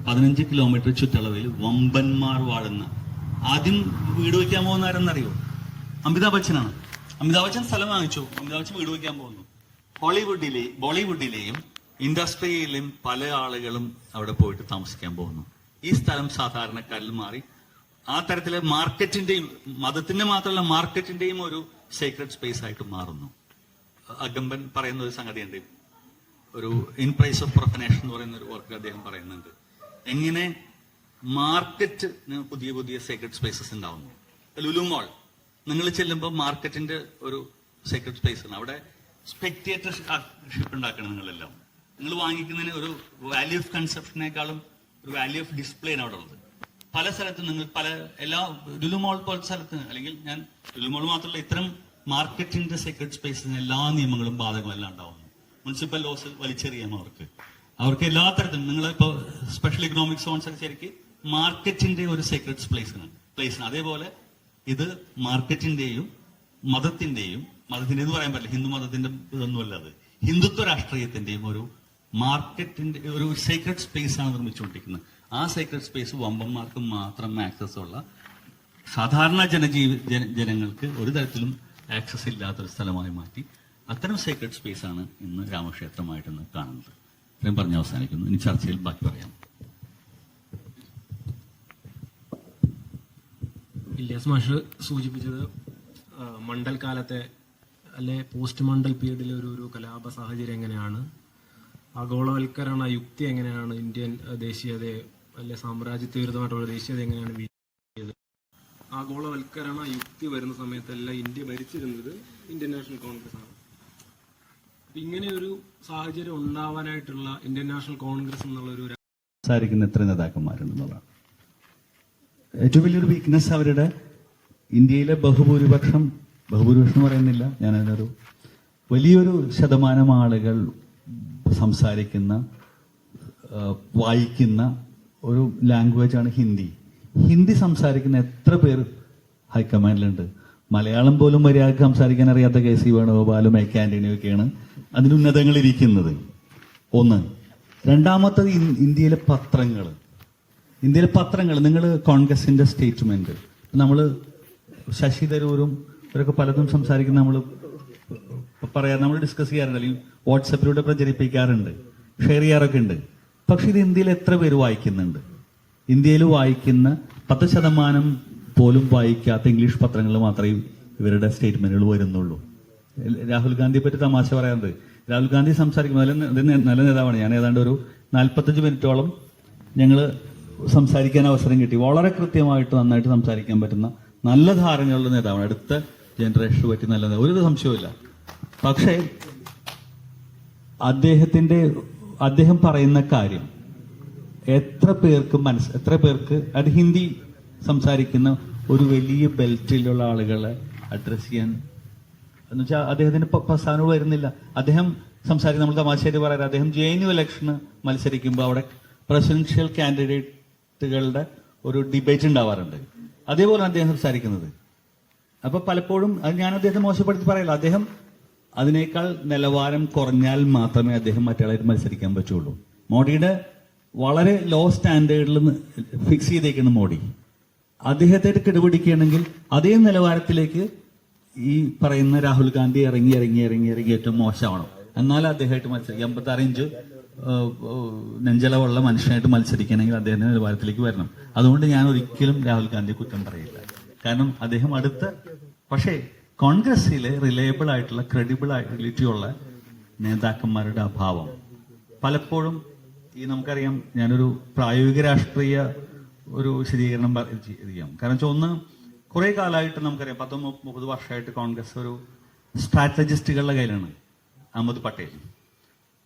പതിനഞ്ച് കിലോമീറ്റർ ചുറ്റളവിൽ വമ്പന്മാർ വാഴുന്ന. ആദ്യം വീട് വയ്ക്കാൻ പോകുന്ന ആരെന്നറിയോ? അമിതാഭ് ബച്ചനാണ്. അമിതാഭ് ബച്ചൻ സ്ഥലം വാങ്ങിച്ചു. അമിതാഭ് ബച്ചൻ വീട് വയ്ക്കാൻ പോകുന്നു. ഹോളിവുഡിലെ ബോളിവുഡിലെയും ഇൻഡസ്ട്രിയിലെയും പല ആളുകളും അവിടെ പോയിട്ട് താമസിക്കാൻ പോകുന്നു. ഈ സ്ഥലം സാധാരണക്കാരിൽ മാറി ആ തരത്തിലെ മാർക്കറ്റിന്റെയും മതത്തിന്റെ മാത്രമല്ല മാർക്കറ്റിന്റെയും ഒരു സീക്രട്ട് സ്പേസ് ആയിട്ട് മാറുന്നു. അഗംബൻ പറയുന്ന ഒരു സംഗതിയുണ്ട് ഒരു ഇൻ പ്രൈസ് ഓഫ് പ്രൊഫനേഷൻ എന്ന് പറയുന്ന ഒരു വർക്ക് അദ്ദേഹം പറയുന്നുണ്ട്. എങ്ങനെ മാർക്കറ്റ് പുതിയ പുതിയ സീക്രട്ട് സ്പേസസ് ഉണ്ടാവുന്നു. ലുലു മോൾ നിങ്ങൾ ചെല്ലുമ്പോൾ മാർക്കറ്റിന്റെ ഒരു സീക്രട്ട് സ്പേസ് ആണ്. അവിടെ സ്പെക്ടേറ്റർഷിപ്പ് ഉണ്ടാക്കണം നിങ്ങളെല്ലാം. നിങ്ങൾ വാങ്ങിക്കുന്നതിന് ഒരു വാല്യൂ ഓഫ് കൺസെപ്ഷനേക്കാളും ഒരു വാല്യൂ ഓഫ് ഡിസ്പ്ലേ ആണ് അവിടെ ഉള്ളത്. പല സ്ഥലത്തും നിങ്ങൾ പല എല്ലാ ലുലുമോൾ പോലത്തെ സ്ഥലത്ത് അല്ലെങ്കിൽ ഞാൻ ലുലുമോൾ മാത്രമല്ല ഇത്തരം മാർക്കറ്റിന്റെ സീക്രട്ട് സ്പേസിന് എല്ലാ നിയമങ്ങളും ബാധകമല്ല ഉണ്ടാവുന്നു. മുനിസിപ്പൽ ലോസ് വലിച്ചെറിയാം അവർക്ക്. അവർക്ക് എല്ലാ തരത്തിലും നിങ്ങൾ ഇപ്പോ സ്പെഷ്യൽ ഇക്കണോമിക് സോൺസ് ഒക്കെ മാർക്കറ്റിന്റെ ഒരു സീക്രട്ട് പ്ലേസിന് പ്ലേസിന് അതേപോലെ ഇത് മാർക്കറ്റിന്റെയും മതത്തിന്റെയും മതത്തിന്റെ എന്ന് പറയാൻ പറ്റില്ല. ഹിന്ദു മതത്തിന്റെ ഇതൊന്നുമല്ല അത്. ഹിന്ദുത്വ രാഷ്ട്രീയത്തിന്റെയും ഒരു മാർക്കറ്റിന്റെ ഒരു സീക്രട്ട് സ്പേസ് ആണ് നിർമ്മിച്ചുകൊണ്ടിരിക്കുന്നത്. ആ സീക്രട്ട് സ്പേസ് വമ്പന്മാർക്ക് മാത്രം ആക്സസ് ഉള്ള സാധാരണ ജനജീവി ജന ജനങ്ങൾക്ക് ഒരു തരത്തിലും ആക്സസ് ഇല്ലാത്തൊരു സ്ഥലമായി മാറ്റി അത്തരം സീക്രട്ട് സ്പേസ് ആണ് ഇന്ന് രാമക്ഷേത്രമായിട്ട് ഇന്ന് കാണുന്നത്. ഇത്രയും പറഞ്ഞ് അവസാനിക്കുന്നു. ഇനി ചർച്ചയിൽ ബാക്കി പറയാം. ഇല്യാസ് മാഷ് സൂചിപ്പിച്ചത് ആ, മണ്ഡൽ കാലത്തെ അല്ലെ പോസ്റ്റ് മണ്ഡൽ പീരീഡിലെ ഒരു ഒരു കലാപ സാഹചര്യം എങ്ങനെയാണ്? ആഗോളവൽക്കരണ യുക്തി എങ്ങനെയാണ് ഇന്ത്യൻ ദേശീയതയെ അല്ലെ സാമ്രാജ്യത്വ വിരുദ്ധമായിട്ടുള്ള ദേശീയത എങ്ങനെയാണ് വീഴ്ത്തിയത് ആഗോളവൽക്കരണ യുക്തി വരുന്ന സമയത്തെല്ലാം ഇന്ത്യ ഭരിച്ചിരുന്നത് ഇന്ത്യൻ നാഷണൽ കോൺഗ്രസ് ആണ്. അപ്പൊ ഇങ്ങനെ ഒരു സാഹചര്യം ഉണ്ടാവാനായിട്ടുള്ള ഇന്ത്യൻ നാഷണൽ കോൺഗ്രസ് എന്നുള്ള ഒരു സംസാരിക്കുന്ന എത്ര നേതാക്കന്മാരുണ്ടെന്നുള്ളതാണ്. ഏറ്റവും വലിയൊരു വീക്ക്നെസ് അവരുടെ ഇന്ത്യയിലെ ബഹുഭൂരിപക്ഷം ബഹുഭൂരിപക്ഷം പറയുന്നില്ല ഞാനതിനൊരു വലിയൊരു ശതമാനം ആളുകൾ സംസാരിക്കുന്ന വായിക്കുന്ന ഒരു ലാംഗ്വേജ് ആണ് ഹിന്ദി. ഹിന്ദി സംസാരിക്കുന്ന എത്ര പേർ ഹൈക്കമാൻഡിലുണ്ട്? മലയാളം പോലും മര്യാദയ്ക്ക് സംസാരിക്കാൻ അറിയാത്ത കെ സി വേണുഗോപാലും എ കെ ആന്റണിയും അതിന് ഉന്നതങ്ങളിൽ ഒന്ന്. രണ്ടാമത്തത് ഇന്ത്യയിലെ പത്രങ്ങൾ. ഇന്ത്യയിലെ പത്രങ്ങൾ. നിങ്ങൾ കോൺഗ്രസിന്റെ സ്റ്റേറ്റ്മെന്റ്. നമ്മൾ ശശി തരൂരും ഇവരൊക്കെ പലതും സംസാരിക്കുന്ന നമ്മൾ പറയാ നമ്മൾ ഡിസ്കസ് ചെയ്യാറുണ്ട് അല്ലെങ്കിൽ വാട്സപ്പിലൂടെ പ്രചരിപ്പിക്കാറുണ്ട് ഷെയർ ചെയ്യാറൊക്കെ ഉണ്ട്. പക്ഷെ ഇത് ഇന്ത്യയിൽ എത്ര പേര് വായിക്കുന്നുണ്ട്? ഇന്ത്യയിൽ വായിക്കുന്ന പത്ത് ശതമാനം പോലും വായിക്കാത്ത ഇംഗ്ലീഷ് പത്രങ്ങളിൽ മാത്രമേ ഇവരുടെ സ്റ്റേറ്റ്മെന്റുകൾ വരുന്നുള്ളൂ. രാഹുൽ ഗാന്ധിയെ പറ്റി തമാശ പറയാറുണ്ട്. രാഹുൽ ഗാന്ധി സംസാരിക്കുമ്പോൾ നല്ല നല്ല നേതാവാണ്. ഞാൻ ഏതാണ്ട് ഒരു നാൽപ്പത്തഞ്ച് മിനിറ്റോളം ഞങ്ങൾ സംസാരിക്കാൻ അവസരം കിട്ടി. വളരെ കൃത്യമായിട്ട് നന്നായിട്ട് സംസാരിക്കാൻ പറ്റുന്ന നല്ല ധാരണയുള്ള നേതാവാണ്. അടുത്ത ജനറേഷന് പറ്റി നല്ല. ഒരു സംശയവുമില്ല. പക്ഷേ അദ്ദേഹത്തിന്റെ അദ്ദേഹം പറയുന്ന കാര്യം എത്ര പേർക്ക് മനസ്സ് എത്ര പേർക്ക് അത് ഹിന്ദി സംസാരിക്കുന്ന ഒരു വലിയ ബെൽറ്റിലുള്ള ആളുകളെ അഡ്രസ് ചെയ്യാൻ എന്ന് വെച്ചാൽ അദ്ദേഹത്തിന് പ്രസ്ഥാനം വരുന്നില്ല. അദ്ദേഹം സംസാരിക്കുന്ന നമ്മൾ തമാശേരി പറയാറ് അദ്ദേഹം ജെ എൻ യു ഇലക്ഷന് മത്സരിക്കുമ്പോൾ അവിടെ പ്രസിഡൻഷ്യൽ കാൻഡിഡേറ്റുകളുടെ ഒരു ഡിബേറ്റ് ഉണ്ടാവാറുണ്ട്. അതേപോലെ അദ്ദേഹം സംസാരിക്കുന്നത്. അപ്പൊ പലപ്പോഴും അത് ഞാൻ അദ്ദേഹത്തെ മോശപ്പെടുത്തി പറയില്ല. അദ്ദേഹം അതിനേക്കാൾ നിലവാരം കുറഞ്ഞാൽ മാത്രമേ അദ്ദേഹം മറ്റയാളായിട്ട് മത്സരിക്കാൻ പറ്റുള്ളൂ. മോഡിയുടെ വളരെ ലോ സ്റ്റാൻഡേർഡിൽ ഫിക്സ് ചെയ്തേക്കുന്നു മോഡി. അദ്ദേഹത്തെ കിടപിടിക്കുകയാണെങ്കിൽ അതേ നിലവാരത്തിലേക്ക് ഈ പറയുന്ന രാഹുൽ ഗാന്ധി ഇറങ്ങി ഇറങ്ങി ഇറങ്ങി ഇറങ്ങി ഏറ്റവും മോശമാണ് എന്നാൽ അദ്ദേഹമായിട്ട് മത്സരിക്കും. എൺപത്താറ് ഇഞ്ച് നെഞ്ചലവുള്ള മനുഷ്യനായിട്ട് മത്സരിക്കണമെങ്കിൽ അദ്ദേഹത്തിന്റെ നിലവാരത്തിലേക്ക് വരണം. അതുകൊണ്ട് ഞാൻ ഒരിക്കലും രാഹുൽ ഗാന്ധിയെ കുറ്റം പറയില്ല. കാരണം അദ്ദേഹം അടുത്ത പക്ഷേ കോൺഗ്രസിലെ റിലയബിൾ ആയിട്ടുള്ള ക്രെഡിബിൾ ആയിട്ടിലിറ്റി ഉള്ള നേതാക്കന്മാരുടെ അഭാവം. പലപ്പോഴും ഈ നമുക്കറിയാം ഞാനൊരു പ്രായോഗിക രാഷ്ട്രീയ ഒരു വിശദീകരണം പറ- ചെയ്യാം. കാരണം വെച്ചാൽ ഒന്ന് കുറെ കാലമായിട്ട് നമുക്കറിയാം പത്ത് മുപ്പ- മുപ്പത് വർഷമായിട്ട് കോൺഗ്രസ് ഒരു സ്ട്രാറ്റജിസ്റ്റുകളുടെ കയ്യിലാണ് അഹമ്മദ് പട്ടേൽ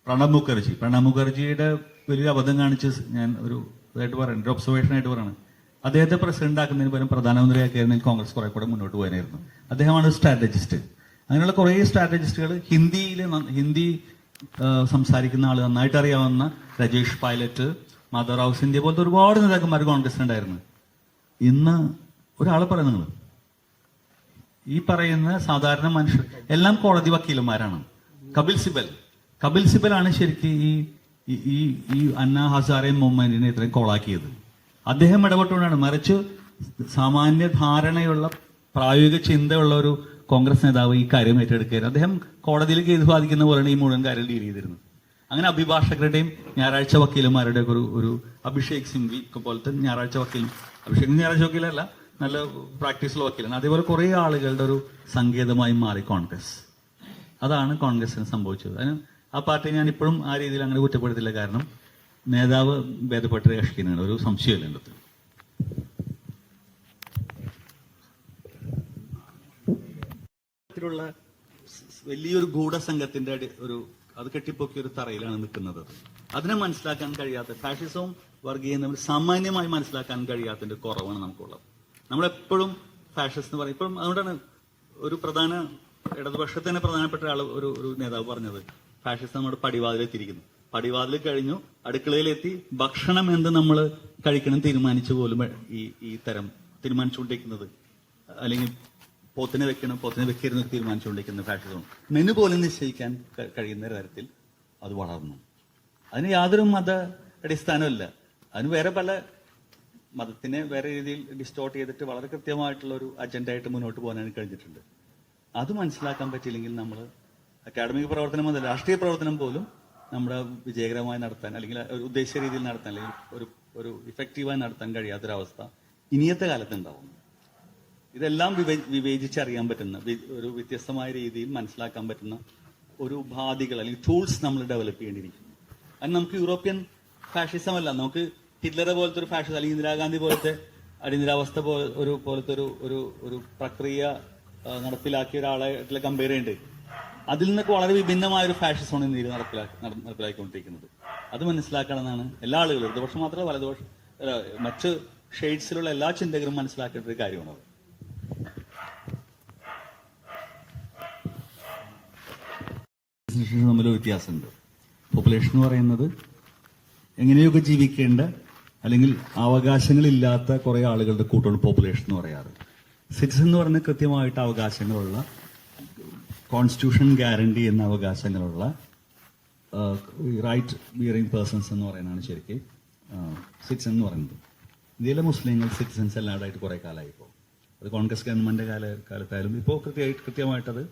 പ്രണബ് മുഖർജി. പ്രണബ് മുഖർജിയുടെ വലിയ അബദ്ധം കാണിച്ച് ഞാൻ ഒരു ഇതായിട്ട് പറയുന്നത് ആയിട്ട് പറയുന്നത് അദ്ദേഹത്തെ പ്രസിഡന്റ് ആക്കുന്നതിന് പകരം പ്രധാനമന്ത്രിയാക്കിയായിരുന്നെങ്കിൽ കോൺഗ്രസ് കുറെ കൂടെ മുന്നോട്ട് പോകാനായിരുന്നു. അദ്ദേഹമാണ് സ്ട്രാറ്റജിസ്റ്റ്. അങ്ങനെയുള്ള കുറേ സ്ട്രാറ്റജിസ്റ്റുകൾ ഹിന്ദിയിൽ ഹിന്ദി സംസാരിക്കുന്ന ആൾ നന്നായിട്ട് അറിയാവുന്ന രജേഷ് പൈലറ്റ് മാധവറാവ് സിന്ധ്യ പോലത്തെ ഒരുപാട് നേതാക്കന്മാർ കോൺഗ്രസിനുണ്ടായിരുന്നു ഇന്ന് ഒരാളെ പറയാം നിങ്ങൾ ഈ പറയുന്ന സാധാരണ മനുഷ്യർ എല്ലാം കോടതി വക്കീലന്മാരാണ്. കപിൽ സിബൽ. കപിൽ സിബലാണ് ശരിക്കും ഈ ഈ- ഈ അന്ന ഹസാരെ മൂവ്മെന്റിനെ ഇത്രയും കോളാക്കിയത്. അദ്ദേഹം ഇടപെട്ടുകൊണ്ടാണ്. മറിച്ച് സാമാന്യ ധാരണയുള്ള പ്രായോഗിക ചിന്തയുള്ള ഒരു കോൺഗ്രസ് നേതാവ് ഈ കാര്യം ഏറ്റെടുക്കുകയായിരുന്നു. അദ്ദേഹം കോടതിയിൽ കേസ് ബാധിക്കുന്ന പോലെയാണ് ഈ മുഴുവൻ കാര്യം ഡീൽ ചെയ്തിരുന്നത്. അങ്ങനെ അഭിഭാഷകരുടെയും ഞായറാഴ്ച വക്കീലന്മാരുടെ ഒരു ഒരു അഭിഷേക് സിംഗ്വി പോലത്തെ ഞായറാഴ്ച വക്കീൽ അഭിഷേക് ഞായറാഴ്ച വക്കീലല്ല നല്ല പ്രാക്ടീസുള്ള വക്കീലാണ്. അതേപോലെ കുറേ ആളുകളുടെ ഒരു സങ്കേതമായി മാറി കോൺഗ്രസ്. അതാണ് കോൺഗ്രസിന് സംഭവിച്ചത്. അതിന് ആ പാർട്ടി ഞാൻ ഇപ്പോഴും ആ രീതിയിൽ അങ്ങനെ കുറ്റപ്പെടുത്തില്ല. കാരണം നേതാവ് ഭേദപ്പെട്ട കക്ഷിക്കുന്നുണ്ട് ഒരു സംശയമില്ല എന്റെ അടുത്ത്. വലിയൊരു ഗൂഢസംഘത്തിന്റെ സംഘത്തിന്റെ ഒരു അത് കെട്ടിപ്പൊക്കിയ ഒരു തറയിലാണ് നിൽക്കുന്നത്. അതിനെ മനസ്സിലാക്കാൻ കഴിയാത്ത ഫാഷിസവും വർഗീയവും തമ്മിൽ സാമാന്യമായി മനസ്സിലാക്കാൻ കഴിയാത്തതിന്റെ കുറവാണ് നമുക്കുള്ളത്. നമ്മളെപ്പോഴും ഫാഷിസ്റ്റ് എന്ന് പറയും. ഇപ്പോഴും അതുകൊണ്ടാണ് ഒരു പ്രധാന ഇടതുപക്ഷത്തിന് പ്രധാനപ്പെട്ട ആൾ ഒരു ഒരു നേതാവ് പറഞ്ഞത്. ഫാഷിസം നമ്മുടെ പടിവാതിലെത്തിയിരിക്കുന്നു. പടിവാതിൽ കഴിഞ്ഞു അടുക്കളയിലെത്തി. ഭക്ഷണം എന്ത് നമ്മൾ കഴിക്കണം തീരുമാനിച്ചു പോലും ഈ ഈ തരം തീരുമാനിച്ചുകൊണ്ടിരിക്കുന്നത്. അല്ലെങ്കിൽ പോത്തിനെ വെക്കണം പോത്തിനെ വെക്കരുന്ന് തീരുമാനിച്ചുകൊണ്ടിരിക്കുന്ന ഫാഷിസം മെനു പോലും നിശ്ചയിക്കാൻ കഴിയുന്ന തരത്തിൽ അത് വളർന്നു. അതിന് യാതൊരു മത അടിസ്ഥാനമില്ല അതിന് വേറെ പല മതത്തിനെ വേറെ രീതിയിൽ ഡിസ്റ്റോർട്ട് ചെയ്തിട്ട് വളരെ കൃത്യമായിട്ടുള്ള ഒരു അജണ്ട ആയിട്ട് മുന്നോട്ട് പോകാനാണ് കഴിഞ്ഞിട്ടുണ്ട്. അത് മനസ്സിലാക്കാൻ പറ്റിയില്ലെങ്കിൽ നമ്മൾ അക്കാഡമിക് പ്രവർത്തനം മുതൽ രാഷ്ട്രീയ പ്രവർത്തനം പോലും നമ്മുടെ വിജയകരമായി നടത്താൻ അല്ലെങ്കിൽ ഒരു ഉദ്ദേശിച്ച രീതിയിൽ നടത്താൻ അല്ലെങ്കിൽ ഒരു ഒരു ഇഫക്റ്റീവായി നടത്താൻ കഴിയാത്തൊരവസ്ഥ ഇനിയത്തെ കാലത്ത് ഉണ്ടാവും ഇതെല്ലാം വിവേ- വിവേചിച്ചറിയാൻ പറ്റുന്ന ഒരു വ്യത്യസ്തമായ രീതിയിൽ മനസ്സിലാക്കാൻ പറ്റുന്ന ഒരു ഉപാധികൾ അല്ലെങ്കിൽ ടൂൾസ് നമ്മൾ ഡെവലപ്പ് ചെയ്യേണ്ടിയിരിക്കുന്നു. അത് നമുക്ക് യൂറോപ്യൻ ഫാഷിസം അല്ല നമുക്ക് ഹിറ്റ്ലറെ പോലത്തെ ഒരു ഫാഷിസം അല്ലെങ്കിൽ ഇന്ദിരാഗാന്ധി പോലത്തെ അടിയന്തരാവസ്ഥ പോലെ ഒരു പോലത്തെ ഒരു ഒരു പ്രക്രിയ നടപ്പിലാക്കിയ ഒരാളായിട്ടുള്ള കമ്പയർ ചെയ്യുന്നുണ്ട് അതിൽ നിന്നൊക്കെ വളരെ വിഭിന്നമായ ഒരു ഫാഷിസമാണ് ഇന്ത്യയിൽ നടപ്പിലാക്കി നട- നടപ്പിലാക്കിക്കൊണ്ടിരിക്കുന്നത് അത് മനസ്സിലാക്കണമെന്നാണ് എല്ലാ ആളുകളും ഇടതുപക്ഷം മാത്രമല്ല വലതുപക്ഷം മറ്റ് ഷെയ്ഡ്സിലുള്ള എല്ലാ ചിന്തകരും മനസ്സിലാക്കേണ്ട ഒരു കാര്യമാണ്. തമ്മിൽ വ്യത്യാസമുണ്ട്. പോപ്പുലേഷൻ എന്ന് പറയുന്നത് എങ്ങനെയൊക്കെ ജീവിക്കേണ്ട അല്ലെങ്കിൽ അവകാശങ്ങളില്ലാത്ത കുറെ ആളുകളുടെ കൂട്ടമാണ് പോപ്പുലേഷൻ എന്ന് പറയാറ്. സിറ്റിസൺ എന്ന് പറഞ്ഞാൽ കൃത്യമായിട്ട് അവകാശങ്ങളുള്ള കോൺസ്റ്റിറ്റ്യൂഷൻ ഗ്യാരണ്ടി എന്ന അവകാശങ്ങളുള്ള റൈറ്റ് ബിയറിംഗ് പേഴ്സൺസ് എന്ന് പറയുന്നതാണ് ശരിക്കും സിറ്റിസൺ എന്ന് പറയുന്നത്. ഇന്ത്യയിലെ മുസ്ലിങ്ങൾ സിറ്റിസൺസ് എല്ലാവരുമായിട്ട് കുറേ കാലമായി ഇപ്പോൾ അത് കോൺഗ്രസ് ഗവൺമെന്റ് കാല കാലത്തായാലും ഇപ്പോൾ കൃത്യമായിട്ട് കൃത്യമായിട്ടത്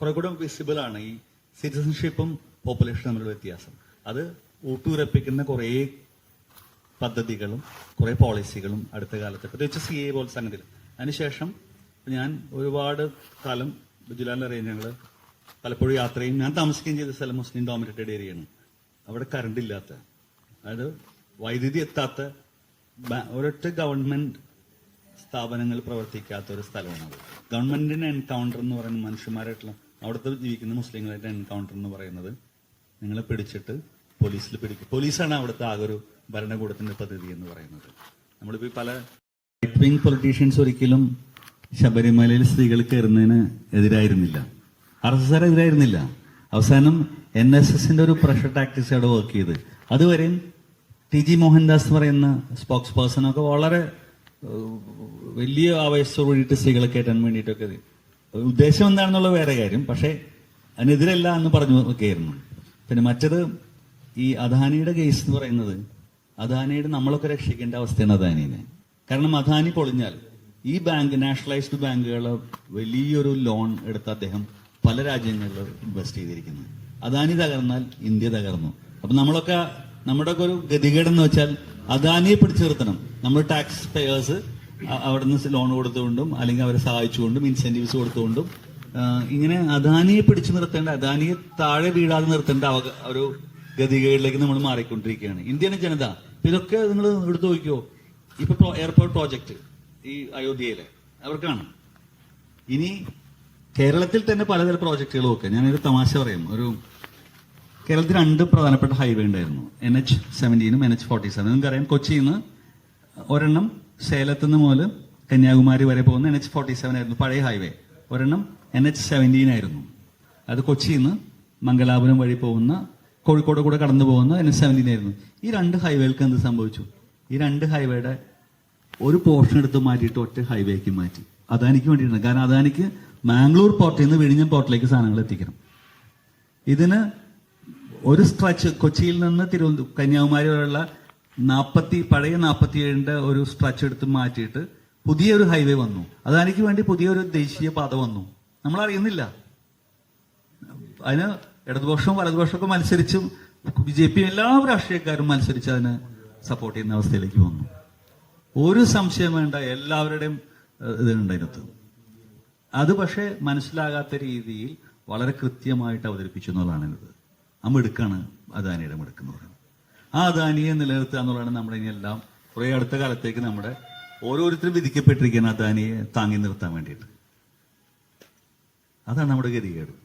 കുറേ കൂടെ വിസിബിളാണ് ഈ സിറ്റിസൺഷിപ്പും പോപ്പുലേഷനും തമ്മിലുള്ള വ്യത്യാസം. അത് ഊട്ടുറപ്പിക്കുന്ന കുറേ പദ്ധതികളും കുറേ പോളിസികളും അടുത്ത കാലത്ത്. പ്രത്യേകിച്ച് സി എ പോലെ സംഗതികൾ. അതിനുശേഷം ഞാൻ ഒരുപാട് കാലം ബുജുലാലിൽ അറിയാം ഞങ്ങൾ പലപ്പോഴും യാത്രയും ഞാൻ താമസിക്കുകയും ചെയ്ത സ്ഥലം മുസ്ലിം ഡോമിനേറ്റഡ് ഏരിയയാണ്. അവിടെ കറണ്ട് ഇല്ലാത്ത അതായത് വൈദ്യുതി എത്താത്ത ഒരൊറ്റ ഗവൺമെന്റ് സ്ഥാപനങ്ങൾ പ്രവർത്തിക്കാത്ത ഒരു സ്ഥലമാണ് അത്. ഗവൺമെന്റിന്റെ എൻകൗണ്ടർ എന്ന് പറയുന്ന മനുഷ്യന്മാരായിട്ടുള്ള അവിടുത്തെ ജീവിക്കുന്ന മുസ്ലിങ്ങളായിട്ട് എൻകൗണ്ടർ എന്ന് പറയുന്നത് നിങ്ങളെ പിടിച്ചിട്ട് പോലീസിൽ പിടിക്കും. പോലീസാണ് അവിടുത്തെ ആകെ ഒരു ഭരണകൂടത്തിന്റെ പദ്ധതി എന്ന് പറയുന്നത്. നമ്മളിപ്പോൾ പല റൈറ്റ് വിങ് പൊളിറ്റീഷ്യൻസ് ഒരിക്കലും ശബരിമലയിൽ സ്ത്രീകൾ കയറുന്നതിന് എതിരായിരുന്നില്ല. ആർ എസ് എസ് എതിരായിരുന്നില്ല. അവസാനം എൻ എസ് എസിന്റെ ഒരു പ്രഷർ ടാക്ടിക്സ് അവിടെ വർക്ക് ചെയ്ത് അതുവരെയും ടി ജി മോഹൻദാസ് എന്ന് പറയുന്ന സ്പോക്സ് പേഴ്സൺ ഒക്കെ വളരെ വലിയ ആവേശത്തോട് കൂടിയിട്ട് സ്ത്രീകളെ കയറ്റാൻ വേണ്ടിയിട്ടൊക്കെ ഉദ്ദേശം എന്താണെന്നുള്ള വേറെ കാര്യം. പക്ഷേ അതിനെതിരല്ല എന്ന് പറഞ്ഞു ഒക്കെയായിരുന്നു. പിന്നെ മറ്റത് ഈ അദാനിയുടെ കേസ് എന്ന് പറയുന്നത് അദാനിയുടെ നമ്മളൊക്കെ രക്ഷിക്കേണ്ട അവസ്ഥയാണ് അദാനിനെ. കാരണം അദാനി പൊളിഞ്ഞാൽ ഈ ബാങ്ക് നാഷണലൈസ്ഡ് ബാങ്കുകൾ വലിയൊരു ലോൺ എടുത്ത അദ്ദേഹം പല രാജ്യങ്ങളിൽ ഇൻവെസ്റ്റ് ചെയ്തിരിക്കുന്നത് അദാനി തകർന്നാൽ ഇന്ത്യ തകർന്നു. അപ്പൊ നമ്മളൊക്കെ നമ്മുടെ ഒരു ഗതികേടെന്ന് വെച്ചാൽ അദാനിയെ പിടിച്ചു നിർത്തണം നമ്മൾ ടാക്സ് പേയേഴ്സ് അവിടെ നിന്ന് ലോൺ കൊടുത്തുകൊണ്ടും അല്ലെങ്കിൽ അവരെ സഹായിച്ചുകൊണ്ടും ഇൻസെന്റീവ്സ് കൊടുത്തുകൊണ്ടും ഇങ്ങനെ അദാനിയെ പിടിച്ചു നിർത്തേണ്ട അദാനിയെ താഴെ വീഴാതെ നിർത്തേണ്ട ഒരു ഗതികേടിലേക്ക് നമ്മൾ മാറിക്കൊണ്ടിരിക്കുകയാണ്. ഇന്ത്യൻ ജനത ഇതൊക്കെ നിങ്ങൾ എടുത്തു നോക്കിയോ ഇപ്പൊ എയർപോർട്ട് പ്രോജക്ട് ഈ അയോധ്യയിലെ. അവർക്കാണ് ഇനി കേരളത്തിൽ തന്നെ പലതരം പ്രോജക്റ്റുകളും ഒക്കെ ഞാനൊരു തമാശ പറയും. ഒരു കേരളത്തിൽ രണ്ട് പ്രധാനപ്പെട്ട ഹൈവേ ഉണ്ടായിരുന്നു. എൻ എച്ച് സെവന്റീനും എൻ എച്ച് ഫോർട്ടി സെവൻ നിങ്ങൾക്കറിയാം കൊച്ചിയിൽ നിന്ന് ഒരെണ്ണം സേലത്ത് നിന്ന് മുതൽ കന്യാകുമാരി വരെ പോകുന്ന എൻ എച്ച് ഫോർട്ടി സെവൻ ആയിരുന്നു പഴയ ഹൈവേ. ഒരെണ്ണം എൻ എച്ച് സെവന്റീൻ ആയിരുന്നു. അത് കൊച്ചിയിൽ നിന്ന് മംഗലാപുരം വഴി പോകുന്ന കോഴിക്കോട് കൂടെ കടന്നു പോകുന്ന എൻ എച്ച് സെവന്റീൻ ആയിരുന്നു. ഈ രണ്ട് ഹൈവേകൾക്ക് എന്ത് സംഭവിച്ചു? ഈ രണ്ട് ഹൈവേയുടെ ഒരു പോർഷൻ എടുത്ത് മാറ്റിയിട്ട് ഒറ്റ ഹൈവേക്ക് മാറ്റി. അദാനിക്ക് വേണ്ടിയിട്ടാണ് കാരണം അദാനിക്ക് മാംഗ്ലൂർ പോർട്ടിൽ നിന്ന് വിഴിഞ്ഞം പോർട്ടിലേക്ക് സാധനങ്ങൾ എത്തിക്കണം. ഇതിന് ഒരു സ്ട്രെച്ച് കൊച്ചിയിൽ നിന്ന് തിരുവനന്തപുരം കന്യാകുമാരി വരെയുള്ള നാൽപ്പത്തി പഴയ നാൽപ്പത്തി ഏഴിന്റെ ഒരു സ്ട്രെച്ച് എടുത്ത് മാറ്റിയിട്ട് പുതിയൊരു ഹൈവേ വന്നു. അദാനിക്ക് വേണ്ടി പുതിയൊരു ദേശീയ പാത വന്നു. നമ്മൾ അറിയുന്നില്ല അതിന് ഇടതുപക്ഷവും വലതുപക്ഷമൊക്കെ മത്സരിച്ചും ബി ജെ പി എല്ലാ രാഷ്ട്രീയക്കാരും മത്സരിച്ച് അതിന് സപ്പോർട്ട് ചെയ്യുന്ന അവസ്ഥയിലേക്ക് വന്നു. ഒരു സംശയം വേണ്ട എല്ലാവരുടെയും ഇതുണ്ട് അതിനകത്ത് അത് പക്ഷേ മനസ്സിലാകാത്ത രീതിയിൽ വളരെ കൃത്യമായിട്ട് അവതരിപ്പിച്ചു എന്നുള്ളതാണ് ഇത്. നമ്മൾ എടുക്കാണ് അദാനിയുടെ മിടുക്ക് എന്ന് പറയുന്നത് ആ അദാനിയെ നിലനിർത്തുക എന്നുള്ളതാണ് നമ്മുടെ ഇനി എല്ലാം കുറെ അടുത്ത കാലത്തേക്ക് നമ്മുടെ ഓരോരുത്തരും വിധിക്കപ്പെട്ടിരിക്കുന്ന അദാനിയെ താങ്ങി നിർത്താൻ വേണ്ടിയിട്ട്. അതാണ് നമ്മുടെ ഗതികേട്.